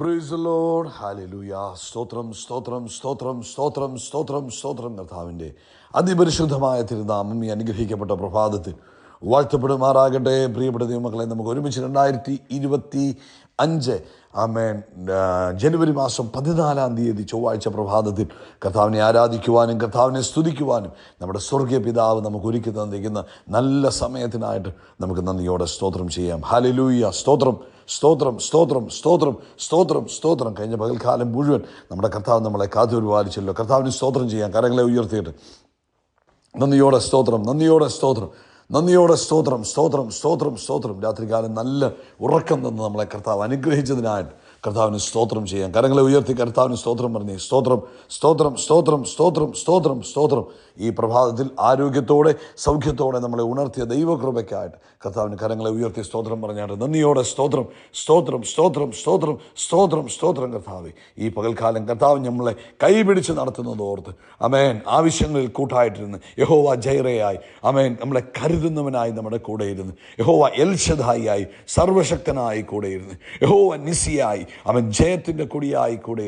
Price load hallelujah സ്തോത്രം സ്തോത്രം സ്തോത്രം സ്തോത്രം സ്തോത്രം സ്തോത്രം കർത്താവിന്റെ അതിപരിശുദ്ധമായ തിരുനാമം ഈ അനുഗ്രഹിക്കപ്പെട്ട പ്രഭാതത്തിൽ വാഴ്ത്തപ്പെടുമാറാകട്ടെ. പ്രിയപ്പെട്ട ദൈവമക്കളെ നമുക്ക് ഒരുമിച്ച് രണ്ടായിരത്തി ഇരുപത്തി അഞ്ച് ആമേൻ ജനുവരി മാസം പതിനാലാം തീയതി ചൊവ്വാഴ്ച പ്രഭാതത്തിൽ കർത്താവിനെ ആരാധിക്കുവാനും കർത്താവിനെ സ്തുതിക്കുവാനും നമ്മുടെ സ്വർഗീയ പിതാവ് നമുക്ക് ഒരുക്കി തന്നിരിക്കുന്ന നല്ല സമയത്തിനായിട്ട് നമുക്ക് നന്ദിയോടെ സ്തോത്രം ചെയ്യാം. ഹാലലൂയ സ്തോത്രം. സ്തോത്രം സ്തോത്രം സ്തോത്രം സ്തോത്രം സ്തോത്രം. കഴിഞ്ഞ പകൽക്കാലം മുഴുവൻ നമ്മുടെ കർത്താവ് നമ്മളെ കാത്തു പരിപാലിച്ചല്ലോ കർത്താവിന് സ്തോത്രം ചെയ്യാം കരങ്ങളെ ഉയർത്തിയിട്ട്. നന്ദിയോടെ സ്തോത്രം നന്ദിയോടെ സ്തോത്രം. നന്ദിയോടെ സ്തോത്രം സ്തോത്രം സ്തോത്രം സ്തോത്രം രാത്രികാലം നല്ല ഉറക്കം തന്ന് നമ്മളെ കർത്താവ് അനുഗ്രഹിച്ചതിനായിട്ട് കർത്താവിന് സ്തോത്രം ചെയ്യാം കരങ്ങളെ ഉയർത്തി കർത്താവിന് സ്തോത്രം പറഞ്ഞു സ്തോത്രം സ്തോത്രം സ്തോത്രം സ്തോത്രം സ്തോത്രം സ്തോത്രം ഈ പ്രഭാതത്തിൽ ആരോഗ്യത്തോടെ സൗഖ്യത്തോടെ നമ്മളെ ഉണർത്തിയ ദൈവകൃപയ്ക്കായിട്ട് കർത്താവിന് കരങ്ങളെ ഉയർത്തി സ്തോത്രം പറഞ്ഞാട്ട് നന്ദിയോടെ സ്തോത്രം സ്തോത്രം സ്തോത്രം സ്തോത്രം സ്തോത്രം സ്തോത്രം കർത്താവ് ഈ പകൽക്കാലം കർത്താവ് നമ്മളെ കൈപിടിച്ച് നടത്തുന്നത് ഓർത്ത് അമേൻ ആവശ്യങ്ങളിൽ കൂട്ടായിട്ടിരുന്ന് യഹോവ ജൈറയായി അമേൻ നമ്മളെ കരുതുന്നവനായി നമ്മുടെ കൂടെ യഹോവ എൽഷദായി സർവശക്തനായി കൂടെ യഹോവ നിസിയായി അവൻ ജയത്തിന്റെ കൊടിയായി കൂടെ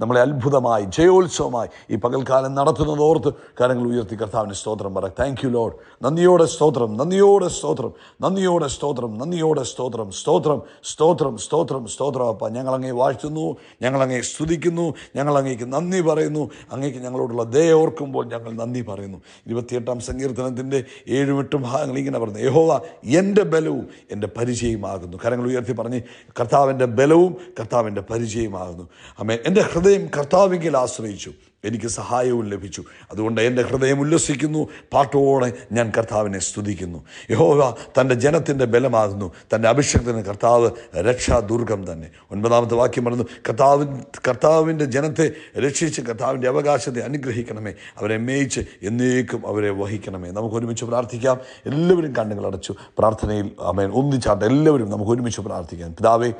നമ്മളെ അത്ഭുതമായി ജയോത്സവമായി ഈ പകൽക്കാലം നടത്തുന്നത് ഓർത്ത് കാര്യങ്ങൾ ഉയർത്തി കർത്താവിന് സ്തോത്രം പറ. താങ്ക് യു ലോഡ് നന്ദിയോടെ സ്തോത്രം നന്ദിയോടെ സ്തോത്രം നന്ദിയോടെ സ്തോത്രം നന്ദിയോടെ സ്തോത്രം സ്തോത്രം സ്തോത്രം സ്തോത്രം സ്തോത്രം. അപ്പ ഞങ്ങളങ്ങേ വാഴ്ത്തുന്നു ഞങ്ങളങ്ങേ സ്തുതിക്കുന്നു ഞങ്ങളങ്ങേക്ക് നന്ദി പറയുന്നു. അങ്ങേക്ക് ഞങ്ങളോടുള്ള ദയ ഓർക്കുമ്പോൾ ഞങ്ങൾ നന്ദി പറയുന്നു. ഇരുപത്തിയെട്ടാം സങ്കീർത്തനത്തിന്റെ ഏഴും എട്ടും ഭാഗങ്ങൾ ഇങ്ങനെ പറഞ്ഞു യഹോവ എന്റെ ബലവും എന്റെ പരിചയമാകുന്നു കരങ്ങൾ ഉയർത്തി പറഞ്ഞ് കർത്താവിന്റെ ബലവും കർത്താവിന്റെ പരിചയമാകുന്നു അമ്മേ എന്റെ ഹൃദയം കർത്താവിങ്കിൽ ആശ്രയിച്ചു. എനിക്ക് സഹായവും ലഭിച്ചു. അതുകൊണ്ട് എന്റെ ഹൃദയം ഉല്ലസിക്കുന്നു. പാട്ടോടെ ഞാൻ കർത്താവിനെ സ്തുതിക്കുന്നു. യഹോവ തന്റെ ജനത്തിന്റെ ബലമാകുന്നു. തന്റെ അഭിഷേകത്തിന് കർത്താവ് രക്ഷാദുർഗം തന്നെ. ഒൻപതാമത്തെ വാക്യം പറഞ്ഞു കർത്താവിൻ കർത്താവിന്റെ ജനത്തെ രക്ഷിച്ച് കർത്താവിന്റെ അവകാശത്തെ അനുഗ്രഹിക്കണമേ. അവരെ മേയിച്ച് എന്നേക്കും അവരെ വഹിക്കണമേ. നമുക്ക് ഒരുമിച്ച് പ്രാർത്ഥിക്കാം. എല്ലാവരും കണ്ണുകൾ അടച്ചു പ്രാർത്ഥനയിൽ അമേൻ ഒന്നിച്ചാട്ട് എല്ലാവരും നമുക്ക് ഒരുമിച്ച് പ്രാർത്ഥിക്കാം. പിതാവേ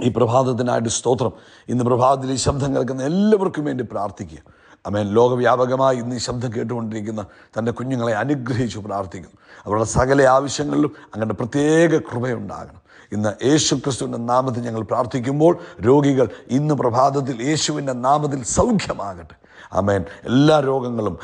ഈ പ്രഭാതത്തിനായിട്ട് സ്തോത്രം. ഇന്ന് പ്രഭാതത്തിൽ ഈ ശബ്ദം കേൾക്കുന്ന എല്ലാവർക്കും വേണ്ടി പ്രാർത്ഥിക്കുക. അമേൻ ലോകവ്യാപകമായി ഇന്ന് ഈ ശബ്ദം കേട്ടുകൊണ്ടിരിക്കുന്ന തന്റെ കുഞ്ഞുങ്ങളെ അനുഗ്രഹിച്ചു പ്രാർത്ഥിക്കുന്നു. അവരുടെ സകല ആവശ്യങ്ങളിലും അങ്ങനെ പ്രത്യേക കൃപയുണ്ടാകണം. ഇന്ന് യേശു ക്രിസ്തുവിന്റെ നാമത്തിൽ ഞങ്ങൾ പ്രാർത്ഥിക്കുമ്പോൾ രോഗികൾ ഇന്ന് പ്രഭാതത്തിൽ യേശുവിന്റെ നാമത്തിൽ സൗഖ്യമാകട്ടെ. അമേൻ എല്ലാ രോഗങ്ങളും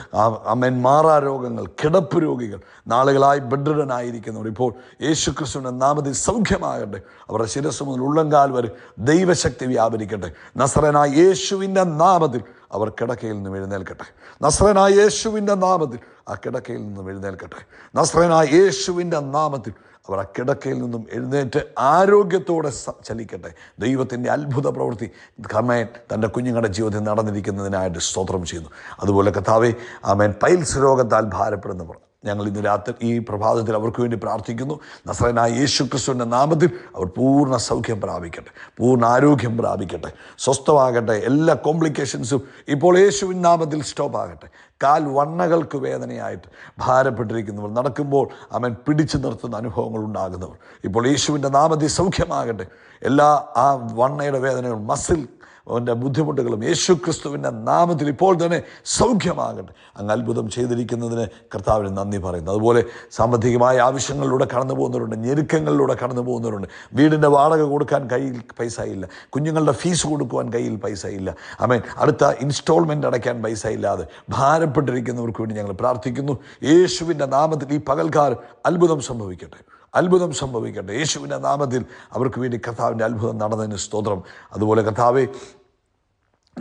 അമേൻ മാറാ രോഗങ്ങൾ കിടപ്പ് രോഗികൾ നാളുകളായി ബെഡ്രിഡനായിരിക്കുന്നവർ ഇപ്പോൾ യേശു ക്രിസ്തുവിന്റെ നാമത്തിൽ സൗഖ്യമാകട്ടെ. അവരുടെ ശിരസ് മുതൽ ഉള്ളങ്കാൽ വരെ ദൈവശക്തി വ്യാപരിക്കട്ടെ. നസറനായ യേശുവിന്റെ നാമത്തിൽ അവർ കിടക്കയിൽ നിന്നും എഴുന്നേൽക്കട്ടെ. നസ്രനായ യേശുവിന്റെ നാമത്തിൽ ആ കിടക്കയിൽ നിന്നും എഴുന്നേൽക്കട്ടെ. നസ്രനായ യേശുവിന്റെ നാമത്തിൽ അവർ ആ കിടക്കയിൽ നിന്നും എഴുന്നേറ്റ് ആരോഗ്യത്തോടെ ചലിക്കട്ടെ. ദൈവത്തിന്റെ അത്ഭുത പ്രവൃത്തി. കർമ്മയൻ തന്റെ കുഞ്ഞുങ്ങളുടെ ജീവിതത്തിൽ നടന്നിരിക്കുന്നതിനായിട്ട് സ്തോത്രം ചെയ്യുന്നു. അതുപോലെ കഥാവെ ആമേൻ. പൈൽസ് രോഗത്താൽ ഭാരപ്പെടുന്നവർ. ഞങ്ങൾ ഇന്ന് രാത്രി ഈ പ്രഭാതത്തിൽ അവർക്ക് വേണ്ടി പ്രാർത്ഥിക്കുന്നു. നസ്രനായ യേശു ക്രിസ്തുവിന്റെ നാമത്തിൽ അവർ പൂർണ സൗഖ്യം പ്രാപിക്കട്ടെ. പൂർണ ആരോഗ്യം പ്രാപിക്കട്ടെ. സ്വസ്ഥമാകട്ടെ. എല്ലാ കോംപ്ലിക്കേഷൻസും ഇപ്പോൾ യേശുവിൻ നാമത്തിൽ സ്റ്റോപ്പ് ആകട്ടെ കാൽ വണ്ണകൾക്ക് വേദനയായിട്ട് ഭാരപ്പെട്ടിരിക്കുന്നവർ നടക്കുമ്പോൾ അവൻ പിടിച്ചു നിർത്തുന്ന അനുഭവങ്ങൾ ഉണ്ടാകുന്നവർ. ഇപ്പോൾ യേശുവിന്റെ നാമത്തിൽ സൗഖ്യമാകട്ടെ. എല്ലാ ആ വണ്ണയുടെ വേദനകളും മസിൽ അവന്റെ ബുദ്ധിമുട്ടുകളും യേശു ക്രിസ്തുവിന്റെ നാമത്തിൽ ഇപ്പോൾ തന്നെ സൗഖ്യമാകട്ടെ. അങ്ങ് അത്ഭുതം ചെയ്തിരിക്കുന്നതിന് കർത്താവിന് നന്ദി പറയുന്നു. അതുപോലെ സാമ്പത്തികമായ ആവശ്യങ്ങളിലൂടെ കടന്നു പോകുന്നവരുണ്ട് ഞെരുക്കങ്ങളിലൂടെ കടന്നു പോകുന്നവരുണ്ട്. വീടിന്റെ വാടക കൊടുക്കാൻ കയ്യിൽ പൈസ ഇല്ല. കുഞ്ഞുങ്ങളുടെ ഫീസ് കൊടുക്കുവാൻ കയ്യിൽ പൈസ ഇല്ല. അമേൻ അടുത്ത ഇൻസ്റ്റാൾമെന്റ് അടയ്ക്കാൻ പൈസ ഇല്ലാതെ ഭാരപ്പെട്ടിരിക്കുന്നവർക്ക് വേണ്ടി ഞങ്ങൾ പ്രാർത്ഥിക്കുന്നു. യേശുവിന്റെ നാമത്തിൽ ഈ പകൽക്കാർ അത്ഭുതം സംഭവിക്കട്ടെ. അത്ഭുതം സംഭവിക്കട്ടെ. യേശുവിന്റെ നാമത്തിൽ അവർക്ക് വേണ്ടി കർത്താവിന്റെ അത്ഭുതം നടന്നതിന് സ്തോത്രം. അതുപോലെ കർത്താവെ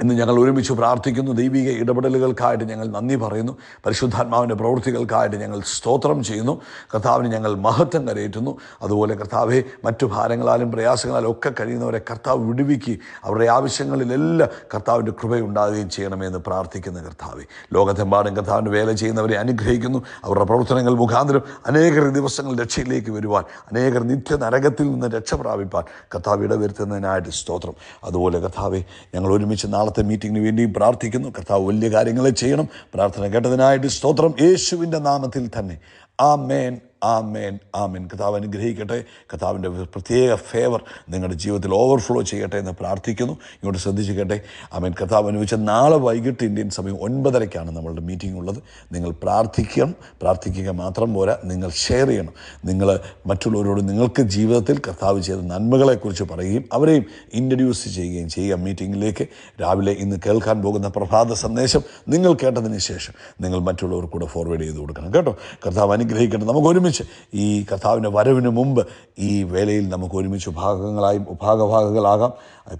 ഇന്ന് ഞങ്ങൾ ഒരുമിച്ച് പ്രാർത്ഥിക്കുന്നു. ദൈവിക ഇടപെടലുകൾക്കായിട്ട് ഞങ്ങൾ നന്ദി പറയുന്നു. പരിശുദ്ധാത്മാവിന്റെ പ്രവൃത്തികൾക്കായിട്ട് ഞങ്ങൾ സ്തോത്രം ചെയ്യുന്നു. കർത്താവിന് ഞങ്ങൾ മഹത്വം കരയേറ്റുന്നു. അതുപോലെ കർത്താവെ മറ്റു ഭാരങ്ങളാലും പ്രയാസങ്ങളാലും ഒക്കെ കഴിയുന്നവരെ കർത്താവ് വിടുവിക്കുകയും അവരുടെ ആവശ്യങ്ങളിലെല്ലാം കർത്താവിന്റെ കൃപയുണ്ടാകുകയും ചെയ്യണമെന്ന് പ്രാർത്ഥിക്കുന്ന കർത്താവെ. ലോകത്തെമ്പാടും കർത്താവിന്റെ വേല ചെയ്യുന്നവരെ അനുഗ്രഹിക്കുന്നു. അവരുടെ പ്രവർത്തനങ്ങൾ മുഖാന്തരം അനേകർ ദിവസങ്ങൾ രക്ഷയിലേക്ക് വരുവാൻ അനേകർ നിത്യ നരകത്തിൽ നിന്ന് രക്ഷ പ്രാപിപ്പാൻ കർത്താവ് ഇടവരുത്തുന്നതിനായിട്ട് സ്തോത്രം. അതുപോലെ കർത്താവെ ഞങ്ങൾ ഒരുമിച്ച് നാളത്തെ മീറ്റിങ്ങിന് വേണ്ടിയും പ്രാർത്ഥിക്കുന്നു. കർത്താവ് വലിയ കാര്യങ്ങളെ ചെയ്യണം. പ്രാർത്ഥന കേട്ടതിനായിട്ട് സ്തോത്രം. യേശുവിന്റെ നാമത്തിൽ തന്നെ. ആ മേൻ ആമേൻ ആമേൻ. കഥാവ് അനുഗ്രഹിക്കട്ടെ. കഥാവിന്റെ പ്രത്യേക ഫേവർ നിങ്ങളുടെ ജീവിതത്തിൽ ഓവർഫ്ലോ ചെയ്യട്ടെ എന്ന് പ്രാർത്ഥിക്കുന്നു. ഇങ്ങോട്ട് ശ്രദ്ധിച്ചിരിക്കട്ടെ. ആമേൻ. കഥാവ് അനുഭവിച്ച നാളെ വൈകിട്ട് ഇന്ത്യൻ സമയം ഒൻപതരയ്ക്കാണ് നമ്മളുടെ മീറ്റിംഗ് ഉള്ളത്. നിങ്ങൾ പ്രാർത്ഥിക്കണം. പ്രാർത്ഥിക്കുക മാത്രം പോരാ. നിങ്ങൾ ഷെയർ ചെയ്യണം. നിങ്ങൾ മറ്റുള്ളവരോട് നിങ്ങൾക്ക് ജീവിതത്തിൽ കർത്താവ് ചെയ്ത നന്മകളെക്കുറിച്ച് പറയുകയും അവരെയും ഇൻട്രഡ്യൂസ് ചെയ്യുകയും ചെയ്യുക. മീറ്റിങ്ങിലേക്ക് രാവിലെ ഇന്ന് കേൾക്കാൻ പോകുന്ന പ്രഭാത സന്ദേശം നിങ്ങൾ കേട്ടതിന് ശേഷം നിങ്ങൾ മറ്റുള്ളവർ കൂടെ ഫോർവേഡ് ചെയ്ത് കൊടുക്കണം. കേട്ടോ? കർത്താവ് അനുഗ്രഹിക്കണം നമുക്ക് ഒരുമിച്ച് ഈ കർത്താവിന്റെ വരവിന് മുമ്പ് ഈ വേലയിൽ നമുക്ക് ഒരുമിച്ച് ഭാഗങ്ങളായും ഉഭാഗഭാഗങ്ങളാകാം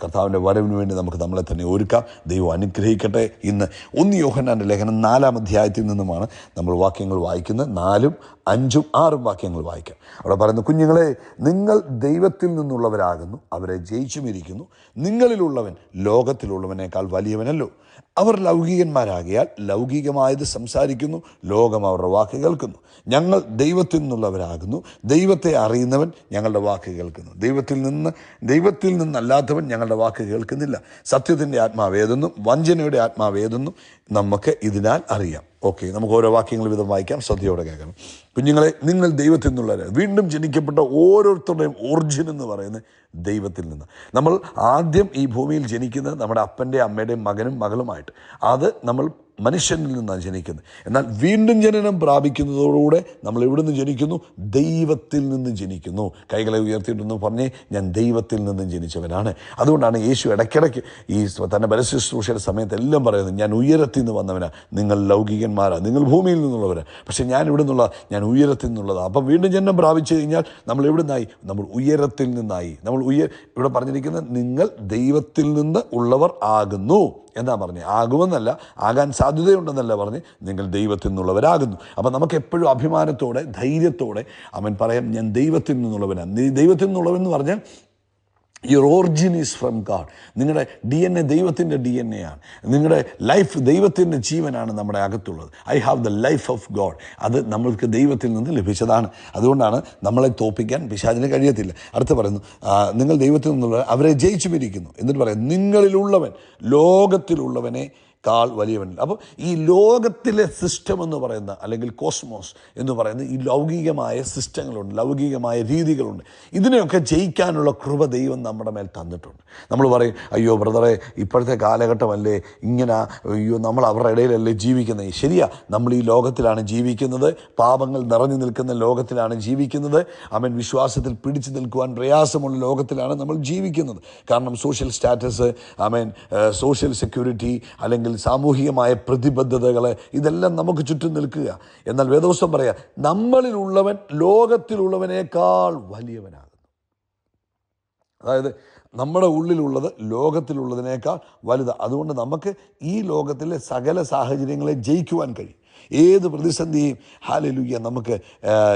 കർത്താവിന്റെ വരവിന് വേണ്ടി നമുക്ക് നമ്മളെ തന്നെ ഒരുക്കാം. ദൈവം അനുഗ്രഹിക്കട്ടെ. ഇന്ന് ഒന്ന് യോഹനാന്റെ ലേഖനം നാലാം അധ്യായത്തിൽ നിന്നുമാണ് നമ്മൾ വാക്യങ്ങൾ വായിക്കുന്നത്. നാലും അഞ്ചും ആറും വാക്യങ്ങൾ വായിക്കാം. അവിടെ പറയുന്നു കുഞ്ഞുങ്ങളെ നിങ്ങൾ ദൈവത്തിൽ നിന്നുള്ളവരാകുന്നു. അവരെ ജയിച്ചുമിരിക്കുന്നു. നിങ്ങളിലുള്ളവൻ ലോകത്തിലുള്ളവനേക്കാൾ വലിയവനല്ലോ. അവർ ലൗകികന്മാരാകിയാൽ ലൗകികമായത് സംസാരിക്കുന്നു. ലോകം അവരുടെ വാക്ക് കേൾക്കുന്നു. ഞങ്ങൾ ദൈവത്തിൽ നിന്നുള്ളവരാകുന്നു ദൈവത്തെ അറിയുന്നവൻ ഞങ്ങളുടെ വാക്ക് കേൾക്കുന്നു. ദൈവത്തിൽ നിന്ന് ദൈവത്തിൽ നിന്നല്ലാത്തവൻ ഞങ്ങളുടെ വാക്ക് കേൾക്കുന്നില്ല. സത്യത്തിന്റെ ആത്മാവേതെന്നും വഞ്ചനയുടെ ആത്മാവേതെന്നും നമുക്ക് ഇതിനാൽ അറിയാം. ഓക്കെ നമുക്ക് ഓരോ വാക്യങ്ങൾ വിധം വായിക്കാം. ശ്രദ്ധയോടെ കേൾക്കണം. കുഞ്ഞുങ്ങളെ നിങ്ങൾ ദൈവത്തിൽ നിന്നുള്ളവർ വീണ്ടും ജനിക്കപ്പെട്ട ഓരോരുത്തരുടെയും ഒറിജിൻ എന്ന് പറയുന്നത് ദൈവത്തിൽ നിന്ന്. നമ്മൾ ആദ്യം ഈ ഭൂമിയിൽ ജനിക്കുന്നത് നമ്മുടെ അപ്പന്റെ അമ്മയുടെയും മകനും മകളുമായിട്ട്. അത് നമ്മൾ മനുഷ്യനിൽ നിന്നാണ് ജനിക്കുന്നത്. എന്നാൽ വീണ്ടും ജനനം പ്രാപിക്കുന്നതോടുകൂടെ നമ്മൾ എവിടെ നിന്ന് ജനിക്കുന്നു? ദൈവത്തിൽ നിന്ന് ജനിക്കുന്നു. കൈകളെ ഉയർത്തിയിട്ടെന്ന് പറഞ്ഞേ ഞാൻ ദൈവത്തിൽ നിന്നും ജനിച്ചവനാണ്. അതുകൊണ്ടാണ് യേശു ഇടയ്ക്കിടയ്ക്ക് ഈ തന്റെ പരശുശ്രൂഷയുടെ സമയത്ത് എല്ലാം പറയുന്നത് ഞാൻ ഉയരത്തിൽ നിന്ന് വന്നവനാണ് നിങ്ങൾ ലൗകികന്മാരാണ് നിങ്ങൾ ഭൂമിയിൽ നിന്നുള്ളവരാണ് പക്ഷേ ഞാൻ ഇവിടെ നിന്നുള്ള ഞാൻ ഉയരത്തിൽ നിന്നുള്ളതാണ് അപ്പം വീണ്ടും ജനനം പ്രാപിച്ചു കഴിഞ്ഞാൽ നമ്മൾ എവിടെ നിന്നായി നമ്മൾ ഉയരത്തിൽ നിന്നായി. നമ്മൾ ഉയർ ഇവിടെ പറഞ്ഞിരിക്കുന്നത് നിങ്ങൾ ദൈവത്തിൽ നിന്ന് ഉള്ളവർ ആകുന്നു. എന്നാ പറഞ്ഞത് ആകുമെന്നല്ല ആകാൻ സാധ്യതയുണ്ടെന്നല്ല പറഞ്ഞ് നിങ്ങൾ ദൈവത്തിൽ നിന്നുള്ളവരാകുന്നു അപ്പം നമുക്ക് എപ്പോഴും അഭിമാനത്തോടെ ധൈര്യത്തോടെ അവൻ പറയാം ഞാൻ ദൈവത്തിൽ നിന്നുള്ളവനാണ് നീ ദൈവത്തിൽ നിന്നുള്ളവൻ പറഞ്ഞാൽ your origin is from God നിങ്ങളുടെ ഡി എൻ എ ദൈവത്തിന്റെ ഡി എൻ എ ആണ്. നിങ്ങളുടെ ലൈഫ് ദൈവത്തിന്റെ ജീവനാണ് നമ്മുടെ അകത്തുള്ളത്. I have the life of God അത് നമ്മൾക്ക് ദൈവത്തിൽ നിന്ന് ലഭിച്ചതാണ്. അതുകൊണ്ടാണ് നമ്മളെ തോപ്പിക്കാൻ പിശാചിന് കഴിയത്തില്ല. അടുത്ത് പറയുന്നു നിങ്ങൾ ദൈവത്തിൽ നിന്നുള്ള അവരെ ജയിച്ചു പിരിക്കുന്നു എന്നിട്ട് പറയാം നിങ്ങളിലുള്ളവൻ ലോകത്തിലുള്ളവനെ കാൾ വലിയവൻ അപ്പോൾ ഈ ലോകത്തിലെ സിസ്റ്റം എന്ന് പറയുന്ന അല്ലെങ്കിൽ കോസ്മോസ് എന്ന് പറയുന്ന ഈ ലൗകികമായ സിസ്റ്റങ്ങളുണ്ട് ലൗകികമായ രീതികളുണ്ട്. ഇതിനെയൊക്കെ ജയിക്കാനുള്ള കൃപ ദൈവം നമ്മുടെ മേൽ തന്നിട്ടുണ്ട്. നമ്മൾ പറയും അയ്യോ ബ്രദറെ ഇപ്പോഴത്തെ കാലഘട്ടമല്ലേ ഇങ്ങനെ അയ്യോ നമ്മൾ അവരുടെ ഇടയിലല്ലേ ജീവിക്കുന്നത്. ശരിയാ നമ്മൾ ഈ ലോകത്തിലാണ് ജീവിക്കുന്നത് പാപങ്ങൾ നിറഞ്ഞു നിൽക്കുന്ന ലോകത്തിലാണ് ജീവിക്കുന്നത്. അവൻ വിശ്വാസത്തിൽ പിടിച്ചു നിൽക്കുവാൻ പ്രയാസമുള്ള ലോകത്തിലാണ് നമ്മൾ ജീവിക്കുന്നത്. കാരണം social status I mean social security അല്ലെങ്കിൽ സാമൂഹികമായ പ്രതിബദ്ധതകൾ ഇതെല്ലാം നമുക്ക് ചുറ്റും നിൽക്കുക. എന്നാൽ വേദോസം പറയാ നമ്മളിലുള്ളവൻ ലോകത്തിലുള്ളവനേക്കാൾ വലിയവനാകുന്നു. അതായത് നമ്മുടെ ഉള്ളിലുള്ളത് ലോകത്തിലുള്ളതിനേക്കാൾ വലുത്. അതുകൊണ്ട് നമുക്ക് ഈ ലോകത്തിലെ സകല സാഹചര്യങ്ങളെ ജയിക്കുവാൻ കഴിയും. ഏത് പ്രതിസന്ധിയും ഹാലലുയ്യ നമുക്ക്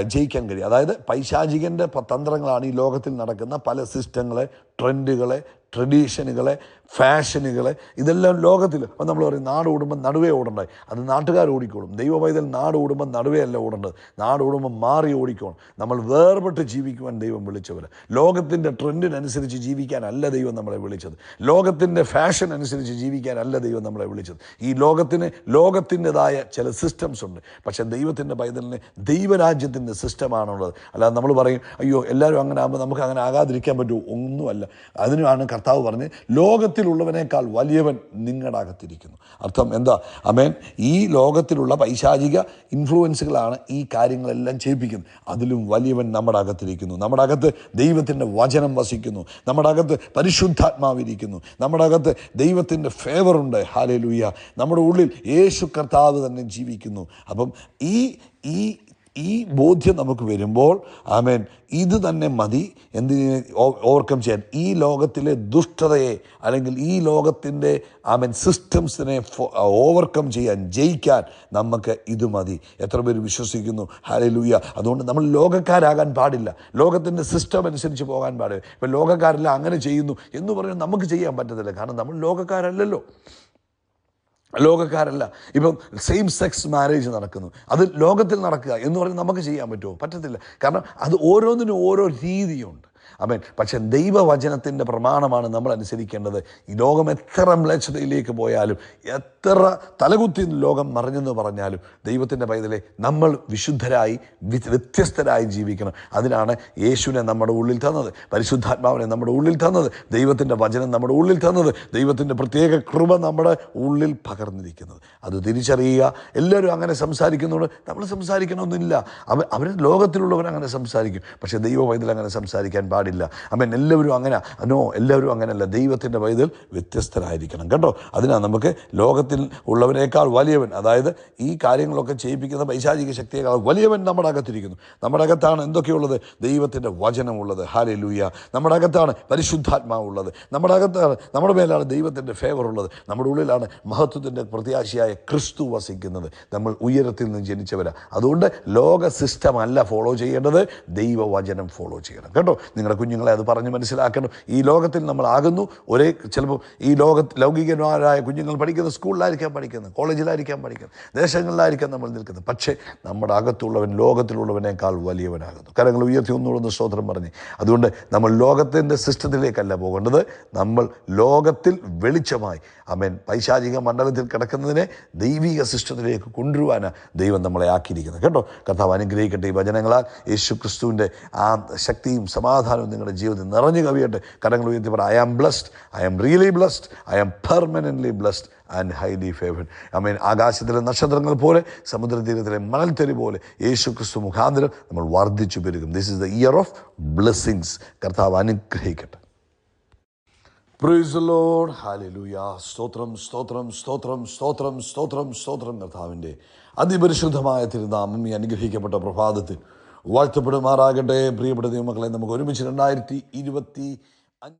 ജയിക്കാൻ കഴിയും. അതായത് പൈശാചികന്റെ തന്ത്രങ്ങളാണ് ഈ ലോകത്തിൽ നടക്കുന്ന പല സിസ്റ്റങ്ങളെ ട്രെൻഡുകളെ ട്രഡീഷനുകളെ ഫാഷനുകളെ ഇതെല്ലാം ലോകത്തിൽ അപ്പം നമ്മൾ പറയും നാട് ഓടുമ്പോൾ നടുവേ ഓടണ്ടേ? അത് നാട്ടുകാർ ഓടിക്കോളും. ദൈവ പൈതൽ നാട് ഓടുമ്പോൾ നടുവേ അല്ല ഓടേണ്ടത്. നാട് ഓടുമ്പോൾ മാറി ഓടിക്കോണം. നമ്മൾ വേർപെട്ട് ജീവിക്കുവാൻ ദൈവം വിളിച്ചവർ ലോകത്തിന്റെ ട്രെൻഡിനനുസരിച്ച് ജീവിക്കാനല്ല ദൈവം നമ്മളെ വിളിച്ചത്. ലോകത്തിന്റെ ഫാഷൻ അനുസരിച്ച് ജീവിക്കാനല്ല ദൈവം നമ്മളെ വിളിച്ചത്. ഈ ലോകത്തിന് ലോകത്തിന്റെതായ ചില സിസ്റ്റംസ് ഉണ്ട്. പക്ഷേ ദൈവത്തിന്റെ പൈതലിന് ദൈവരാജ്യത്തിന്റെ സിസ്റ്റമാണുള്ളത്. അല്ലാതെ നമ്മൾ പറയും അയ്യോ എല്ലാവരും അങ്ങനെ ആകുമ്പോൾ നമുക്ക് അങ്ങനെ ആകാതിരിക്കാൻ പറ്റുമോ ഒന്നുമല്ല. അതിനാണ് കർത്താവ് പറഞ്ഞ് ലോകത്തിലുള്ളവനേക്കാൾ വലിയവൻ നിങ്ങളുടെ അകത്തിരിക്കുന്നു അർത്ഥം എന്താ? അമേൻ ഈ ലോകത്തിലുള്ള പൈശാചിക ഇൻഫ്ലുവൻസുകളാണ് ഈ കാര്യങ്ങളെല്ലാം ചെയ്യിപ്പിക്കുന്നത്. അതിലും വലിയവൻ നമ്മുടെ അകത്തിരിക്കുന്നു നമ്മുടെ അകത്ത് ദൈവത്തിന്റെ വചനം വസിക്കുന്നു. നമ്മുടെ അകത്ത് പരിശുദ്ധാത്മാവിരിക്കുന്നു. നമ്മുടെ അകത്ത് ദൈവത്തിന്റെ ഫേവറുണ്ട് ഹാലലുയ്യ നമ്മുടെ ഉള്ളിൽ യേശു കർത്താവ് തന്നെ ജീവിക്കുന്നു. അപ്പം ഈ ഈ ഈ ബോധ്യം നമുക്ക് വരുമ്പോൾ ആമേൻ ഇത് തന്നെ മതി എന്തിനെ ഓവർകം ചെയ്യാൻ. ഈ ലോകത്തിലെ ദുഷ്ടതയെ അല്ലെങ്കിൽ ഈ ലോകത്തിന്റെ ആമേൻ സിസ്റ്റംസിനെ ഓവർകം ചെയ്യാൻ ജയിക്കാൻ നമുക്ക് ഇത് മതി. എത്ര പേര് വിശ്വസിക്കുന്നു? ഹാലലൂയ അതുകൊണ്ട് നമ്മൾ ലോകക്കാരാകാൻ പാടില്ല. ലോകത്തിന്റെ സിസ്റ്റം അനുസരിച്ച് പോകാൻ പാടില്ല. ഇപ്പം ലോകക്കാരെല്ലാം അങ്ങനെ ചെയ്യുന്നു എന്ന് പറഞ്ഞാൽ നമുക്ക് ചെയ്യാൻ പറ്റത്തില്ല. കാരണം നമ്മൾ ലോകക്കാരല്ലല്ലോ. ലോകക്കാരല്ല. ഇപ്പം സെയിം സെക്സ് മാരേജ് നടക്കുന്നു. അത് ലോകത്തിൽ നടക്കുക എന്ന് പറഞ്ഞ് നമുക്ക് ചെയ്യാൻ പറ്റുമോ? പറ്റത്തില്ല. കാരണം അത് ഓരോന്നിനും ഓരോ രീതിയുണ്ട്. അമേൻ പക്ഷെ ദൈവവചനത്തിന്റെ പ്രമാണമാണ് നമ്മൾ അനുസരിക്കേണ്ടത്. ഈ ലോകം എത്ര മ്ലേച്ഛതയിലേക്ക് പോയാലും എത്ര തലകുത്തി ലോകം മറിഞ്ഞെന്ന് പറഞ്ഞാലും ദൈവത്തിന്റെ പൈതലെ നമ്മൾ വിശുദ്ധരായി വ്യത്യസ്തരായി ജീവിക്കണം. അതിനാണ് യേശുവിനെ നമ്മുടെ ഉള്ളിൽ തന്നത്. പരിശുദ്ധാത്മാവിനെ നമ്മുടെ ഉള്ളിൽ തന്നത്. ദൈവത്തിന്റെ വചനം നമ്മുടെ ഉള്ളിൽ തന്നത്. ദൈവത്തിന്റെ പ്രത്യേക കൃപ നമ്മുടെ ഉള്ളിൽ പകർന്നിരിക്കുന്നത്. അത് തിരിച്ചറിയുക. എല്ലാവരും അങ്ങനെ സംസാരിക്കുന്നുണ്ട് നമ്മൾ സംസാരിക്കണമെന്നില്ല അവർ അവർ ലോകത്തിലുള്ളവർ അങ്ങനെ സംസാരിക്കും. പക്ഷേ ദൈവ പൈതൽ അങ്ങനെ സംസാരിക്കാൻ പാടില്ല. അമ്മൻ എല്ലാവരും അങ്ങനെ. നോ എല്ലാവരും അങ്ങനെയല്ല ദൈവത്തിന്റെ വൈദ്യൽ വ്യത്യസ്തരായിരിക്കണം കേട്ടോ? അതിനാണ് നമുക്ക് ലോകത്തിൽ ഉള്ളവനേക്കാൾ വലിയവൻ അതായത് ഈ കാര്യങ്ങളൊക്കെ ചെയ്യിപ്പിക്കുന്ന പൈശാചിക ശക്തിയേക്കാൾ വലിയവൻ നമ്മുടെ അകത്തിരിക്കുന്നു. നമ്മുടെ അകത്താണ് എന്തൊക്കെയുള്ളത്? ദൈവത്തിന്റെ വചനമുള്ളത്. ഹാലെ ലൂയ നമ്മുടെ അകത്താണ് പരിശുദ്ധാത്മാവുള്ളത്. നമ്മുടെ അകത്താണ് നമ്മുടെ മേലാണ് ദൈവത്തിന്റെ ഫേവർ ഉള്ളത്. നമ്മുടെ ഉള്ളിലാണ് മഹത്വത്തിന്റെ പ്രത്യാശയായ ക്രിസ്തു വസിക്കുന്നത്. നമ്മൾ ഉയരത്തിൽ നിന്ന് ജനിച്ചവരാണ് അതുകൊണ്ട് ലോക സിസ്റ്റം അല്ല ഫോളോ ചെയ്യേണ്ടത്. ദൈവവചനം ഫോളോ ചെയ്യണം കേട്ടോ? നിങ്ങളുടെ കുഞ്ഞുങ്ങളെ അത് പറഞ്ഞ് മനസ്സിലാക്കണം. ഈ ലോകത്തിൽ നമ്മളാകുന്നു. ഒരേ ചിലപ്പോൾ ഈ ലോക ലൗകികന്മാരായ കുഞ്ഞുങ്ങൾ പഠിക്കുന്ന സ്കൂളിലായിരിക്കാം പഠിക്കുന്നത് കോളേജിലായിരിക്കാം പഠിക്കുന്നത് ദേശങ്ങളിലായിരിക്കാം നമ്മൾ നിൽക്കുന്നത്. പക്ഷേ നമ്മുടെ അകത്തുള്ളവൻ ലോകത്തിലുള്ളവനേക്കാൾ വലിയവനാകുന്നു. കരങ്ങൾ ഉയർത്തി ഒന്നുകൂടെ സ്തോത്രം പറഞ്ഞ്. അതുകൊണ്ട് നമ്മൾ ലോകത്തിന്റെ സിസ്റ്റത്തിലേക്കല്ല പോകേണ്ടത്. നമ്മൾ ലോകത്തിൽ വെളിച്ചമായി അമേൻ പൈശാചിക മണ്ഡലത്തിൽ കിടക്കുന്നതിനെ ദൈവിക സിസ്റ്റത്തിലേക്ക് കൊണ്ടുവരുവാനാണ് ദൈവം നമ്മളെ ആക്കിയിരിക്കുന്നത്. കേട്ടോ? കർത്താവ് അനുഗ്രഹിക്കട്ടെ ഈ വചനങ്ങളാൽ. യേശു ക്രിസ്തുവിന്റെ ആ ശക്തിയും സമാധാനവും നിങ്ങളുടെ ജീവിതത്തിൽ നിറഞ്ഞു കവിയട്ടെ. കരങ്ങൾ പറ I am blessed I am really blessed I am permanently blessed and highly favoured I mean ആകാശത്തിലെ നക്ഷത്രങ്ങൾ പോലെ സമുദ്രതീരത്തിലെ മണൽത്തരി പോലെ യേശു ക്രിസ്തു മുഖാന്തരം നമ്മൾ വർദ്ധിച്ചു പെരുകും. This is the year of blessings കർത്താവ് അനുഗ്രഹിക്കട്ടെ. പ്രൈസ് ലോഡ് ഹാലലൂയ സ്തോത്രം സ്തോത്രം സ്തോത്രം സ്തോത്രം സ്തോത്രം സ്തോത്രം കർത്താവിന്റെ. അതിപരിശുദ്ധമായ തിരുനാമം ഈ അനുഗ്രഹിക്കപ്പെട്ട പ്രഭാതത്തിൽ വാഴ്ത്തപ്പെടുമാറാകട്ടെ. പ്രിയപ്പെട്ട ദൈവമക്കളെ നമുക്ക് ഒരുമിച്ച് രണ്ടായിരത്തി ഇരുപത്തി